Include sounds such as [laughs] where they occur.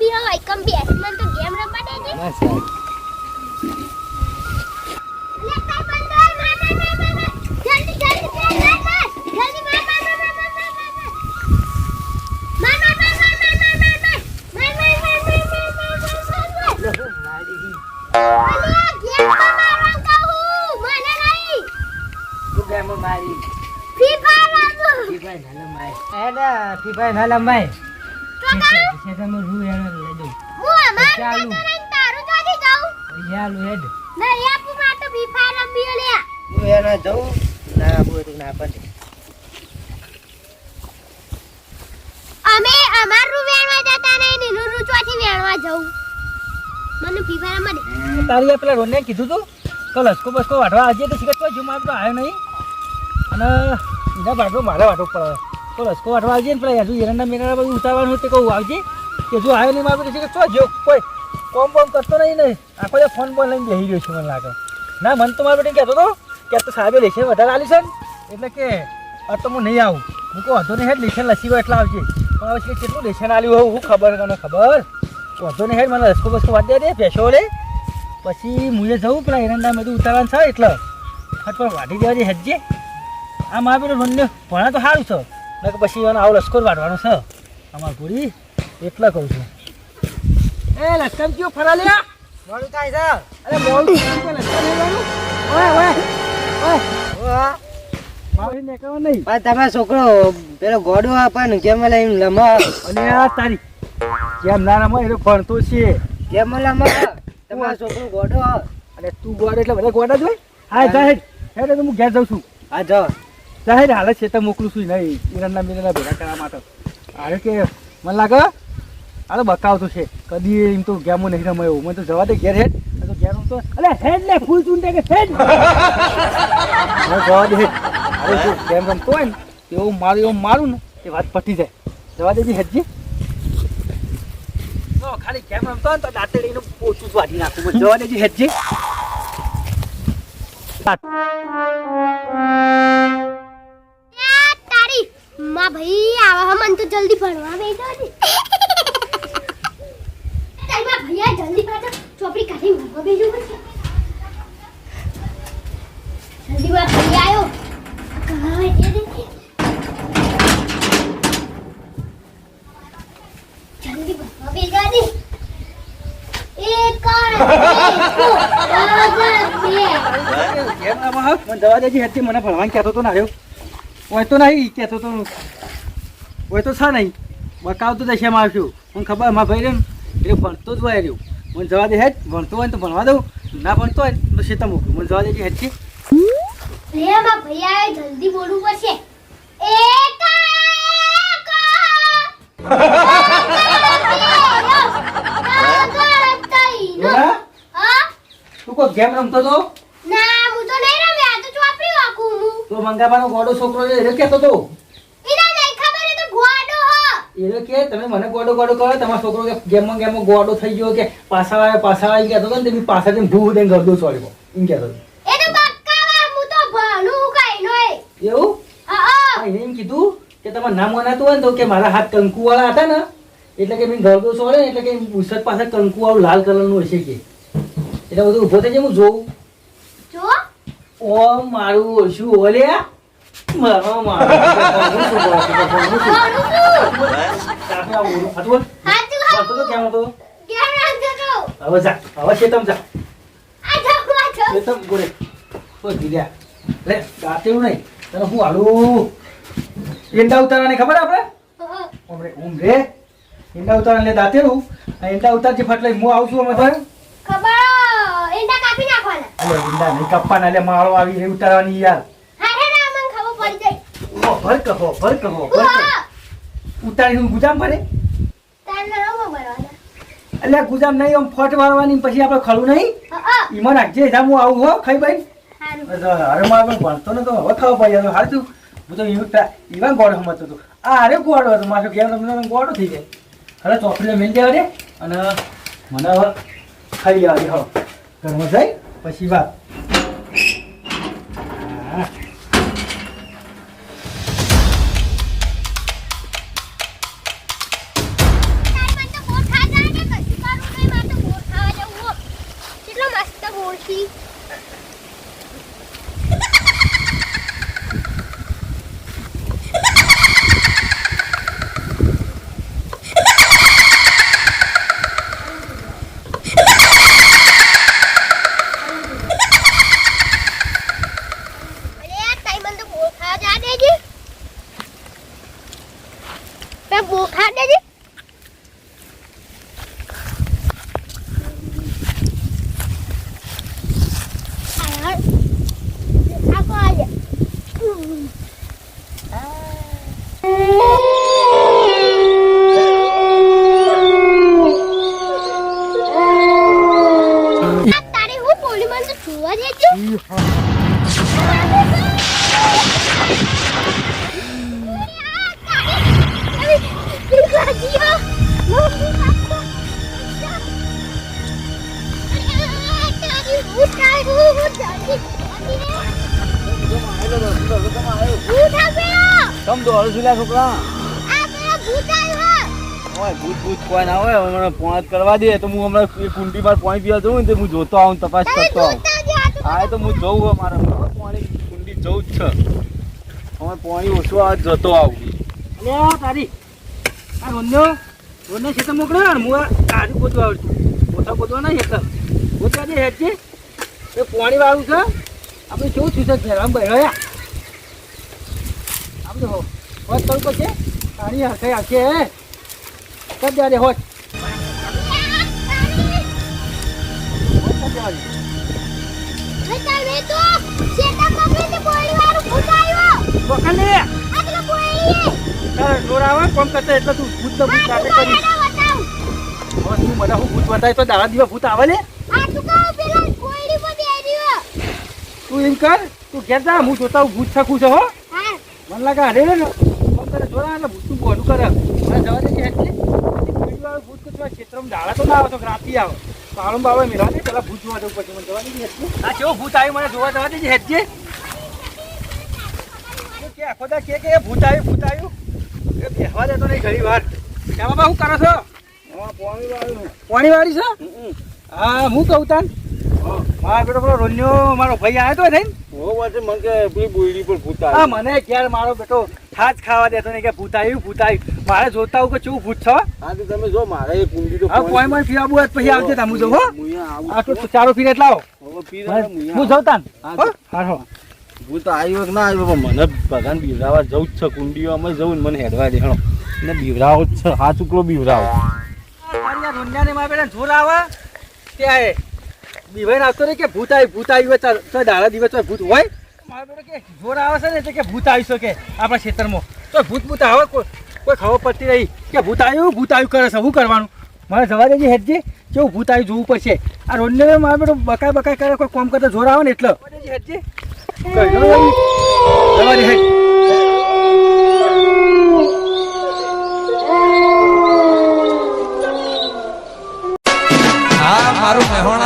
બી હોય કમ B S મન તો ગેમ રમવા દે છે બસ મારી ફીફા નાલમ ભાઈ ફીફા ફી ભાઈ ના યાર તું ના બોલ અમે અમાર રૂ વેણવા જતા નહીં નીનુ વેણવા જાઉં મને બીફારમાં તારી પેલા રોને કીધું તું તો લસકો બસકો વાટવા આજે તો શીખતો જુમાર તો આવ્યો નહીં. અને બીજા ભાગો મારે વાટવું પડે. તો લસકો વાટવા આવજે ને પેલા હજુ એરંડા મેરંડા બધું ઉતારવાનું તે કહું, આવજે. કે જો આવ્યો નહીં, મારું કે શું જો કોઈ કોમ બોમ કરતો નહીં ને. આખો જે ફોન બોન લઈને બેસી રહ્યો છે મને લાગે. ના, મને તો મારા બેટી કહેતો હતો કે તો સાહેબે લેશન વધારે આલી છે ને. એટલે કે આ તો હું નહીં આવું. હું કહું, વાંધો નહીં, હેડ લેશન લસી હોય એટલે આવજે. પણ હવે કેટલું લેશન આલ્યું હોય હું ખબર કોને ખબર? વાંધો નહીં, હેડ મને રસકો બસકો વાત દે બેસો લે. પછી મુએ જવું પેલા એરંડા મેં ઉતારવાનું છે એટલે. હા પણ વાટી દેવા દે હેડજે. આ મારા પેલો ભણા તો સારું છે. ને કે પછી એને આવો લશ્કર વાટવાનો છે. અમાર પૂરી એટલે કહું છું. એ લશ્કર કયો ફરા લ્યા? મોડું થાય છે. અરે મોડું લશ્કર લેવાનું? ઓય ઓય ઓય. તમારો છોકરો પેલો ગોડો આપે કેમ લઈને લમા? અને આ તારી કેમ ના રમો એટલે ભણતો છે. કેમ લમા? તમારો છોકરો ગોડો. અને તું ગોડ એટલે બધા ગોડા જ હોય? હા જાહેર હેડ તો હું ઘેર જાઉં છું. હા જો જાહેર હાલે છે તો મોકલું છું નહીં. ઈરાનના મીરાના ભેગા કરવા માટે. અરે કે મને લાગે આ તો બકાવતો છે. કદી એમ તો ગેમો નહીં રમાયો. મને તો જવા દે ઘેર હેડ. તો ઘેર તો અલે હેડ લે ફૂલ ચૂંટે કે હેડ. [laughs] જવા દે. અરે જો ગેમ રમતો હોય ને એવું મારું એવું મારું ને એ વાત પટી જાય. જવા દેજી હેડજી. ખાલી ગેમ રમતો હોય ને તો દાંતે લઈને પોચું વાટી નાખું. જવા દેજી હેડજી. [laughs] માં ભાઈ આવા મન તો જલ્દી ભણવા બેઠો ને તાઈમાં ભૈયા જલ્દી પાછો ચોપડી કાઢી મૂકો બેજો જલ્દી માં ભાઈ આવ્યો કહાવે છે. જલ્દી ભણવા બેજો ને [laughs] મને જવા ભણવાનું કહેતો તો ના આવ્યો હોય તો નહીં કહેતો તો હોય તો છે નહીં. બકાવતો જશે એમ આવશું મને ખબર મારા ભાઈ રહ્યું એટલે ભણતો જ હોય રહ્યું. મને જવા દે હેજ ભણતો હોય ને તો ભણવા દઉં. ના ભણતો હોય તો શેતા મૂકું મને જવા દેજે હેડજી રે ભૈયા જલ્દી બોલવું પડશે. એક બોલા? હા તું કોઈ ગેમ રમતો તો ના હું તો નહીં રમ્યા આ તો ચોપડી તો મંગાવાનો ગોડો છોકરો છે એને કહેતો તો. એ કે તમે મને ગોડો ગોડો કરો તમારો છોકરો કે ગેમમાં ગેમમાં ગોડો થઈ ગયો કે પાછા આવે પાછા આવે એમ તો ને તે પાછા તેમ ભૂ દઈને ગરદો છોડ્યો એમ કહેતો એ તો બક્કાવા હું તો ભણું કઈ નોય એવું? હા એને એમ કીધું કે તમારે નામ મનાતું હોય ને તો કે મારા હાથ કંકુ વાળા હતા ને એટલે કે મેં ગરદો છોડે એટલે કે ઉસત પાસે કંકુ વાળું લાલ કલરનું હશે કે. એટલે બધું ઊભો થઈ જાય હું જોઉં. ઓ મારું ઓછું ઓલે. મારો મારો. હવે જા, હવે ખેતમ જા. ખેતમ ગોરે ઓ દીદા લે ગાતે નહીં. તને હું હાલું? ઈંડા ઉતારવાની ખબર આપણે? ઓમરે ઓમરે ઈંડા ઉતારવા લે દાતેરું ઈંડા ઉતાર જે ફટલે હું આવું છું અમે ખબર અલે ગુંડા નહીં કાપવાના એટલે માળો આવી એ ઉતારવાની યાર. હારે ના મન ખબર પડી જાય. ઓ ભર કહો ભર કહો ભર કહો. ઉતારી હું ગુજામ ભરે? તાર નરમો બરવાના એટલે ગુજામ નહીં આમ ફટ વાળવાની પછી આપણે ખરું નહીં? ઈમાં નાખજે જા હું આવું હો ખાઈ ભાઈ. હારું. અરે મારે પણ ભણતો નતો હવે ખાવા પડ્યા તો હારું હું તો એવું તા- એવા ગોળો સમજતો હતો. આ અરે ગોળો હતો મારો ઘેર તમને ગોળો થઈ જાય. હવે ચોપડીને મેળ દેવા દે અને મને હવે ખાઈ આવી હો ઘરમાં જઈ. પછી વાત. મને બોખા દેજે છોકરા ઓય ભૂત ભૂત કોઈ ના હોય હમણાં પોંચ કરવા દે. તો હું હમણાં કુંડી માં પોઈ પીવા જઉં ને તો હું જોતો આવું તપાસ કરતો આવું. હા એ તો હું જઉં હવે મારે. પાણી કુંડી જવું જ છે. હવે પાણી ઓછું આવે જતો આવું. અલે તારી. આ રોન્યો રોન્યો ખેતર ને હું તારી ગોતવા આવડતું. મોટા ગોતવા ના ખેતર. ગોતવા દે હેઠ એ પાણી વાળું છે? આપણે કેવું થયું છે ઘેરામ બહેરાયા આપણે હો? હોત કરું પછી પાણી હશે હશે હે? કદ દે હોત. આવે ભૂત તો ભૂત સાથે કરી હવે તું મને હું ભૂત બતાય તો દાડા દિવસ ભૂત આવે લે તું એમ કર તું ઘેર જા હું જોતા હું ભૂત શકું છું હો. મને લાગે અરે ને. તને કરે એટલે ભૂત તું બોલું કરે. મને જવા દે હેઠ ભૂત કે તમારા ક્ષેત્રમાં દાડા તો ના આવે તો રાતી આવે. પાળું બાબા મેળવા દે પેલા ભૂત જોવા જવું પછી મને જવા દે હેઠ આ કેવો ભૂત આવ્યું મને જોવા જવા દે હેઠ કે આખો દા કે કે ભૂત આવ્યું ભૂત આવ્યું. એ બેહવા દેતો નહીં ઘણી વાર. કે બાબા શું કરો છો? પાણી વાળી છે? હા હું કહું તાન. મારા બેટો પેલો રોન્યો મારો ભાઈ આવ્યો તો થઈને હા મને ક્યારે મારો બેટો થાજ ખાવા દેતો નહીં કે ભૂત આવ્યું ભૂત આવ્યું મારે જોતા હું કે ચેવું ભૂત છો તમે જો મારે એ કુંડી તો હા કોઈ માં પીવા બુઆ પછી આવજે તમે જો હો. આ તો ચારો પીને એટલે આવો. હું જાઉં તાન. હો હા ભૂત આવ્યો કે ના આવ્યો પણ મને ભગવાન બીવરાવા જવું જ છે કુંડીઓ અમે જવું મને હેડવા દે ને બીવરાવો જ છે હા ચૂકલો બીવરાવો રોન્યાને મારા બેટા જોર આવે? ત્યાં એ બીભાઈ આવતો રે કે ભૂત આવી ભૂત આવી હોય તો દાડા દિવસ ભૂત હોય. કે જોર આવે છે ને એટલે કે ભૂત આવી શકે આપણા ખેતરમાં તો ભૂત ભૂત આવે, કોઈ ખબર પડતી નહીં કે ભૂત આવ્યું ભૂત આવ્યું કરે છે. શું કરવાનું? મારે જવા દેજે હેઠજે કેવું ભૂત આવ્યું જોવું પડશે? આ રોજને મારો બેટો બકાય બકાય કરે, કોઈ કામ કરતા જોર આવે ને એટલે. હેઠજે. જવા દે મારું મહેણા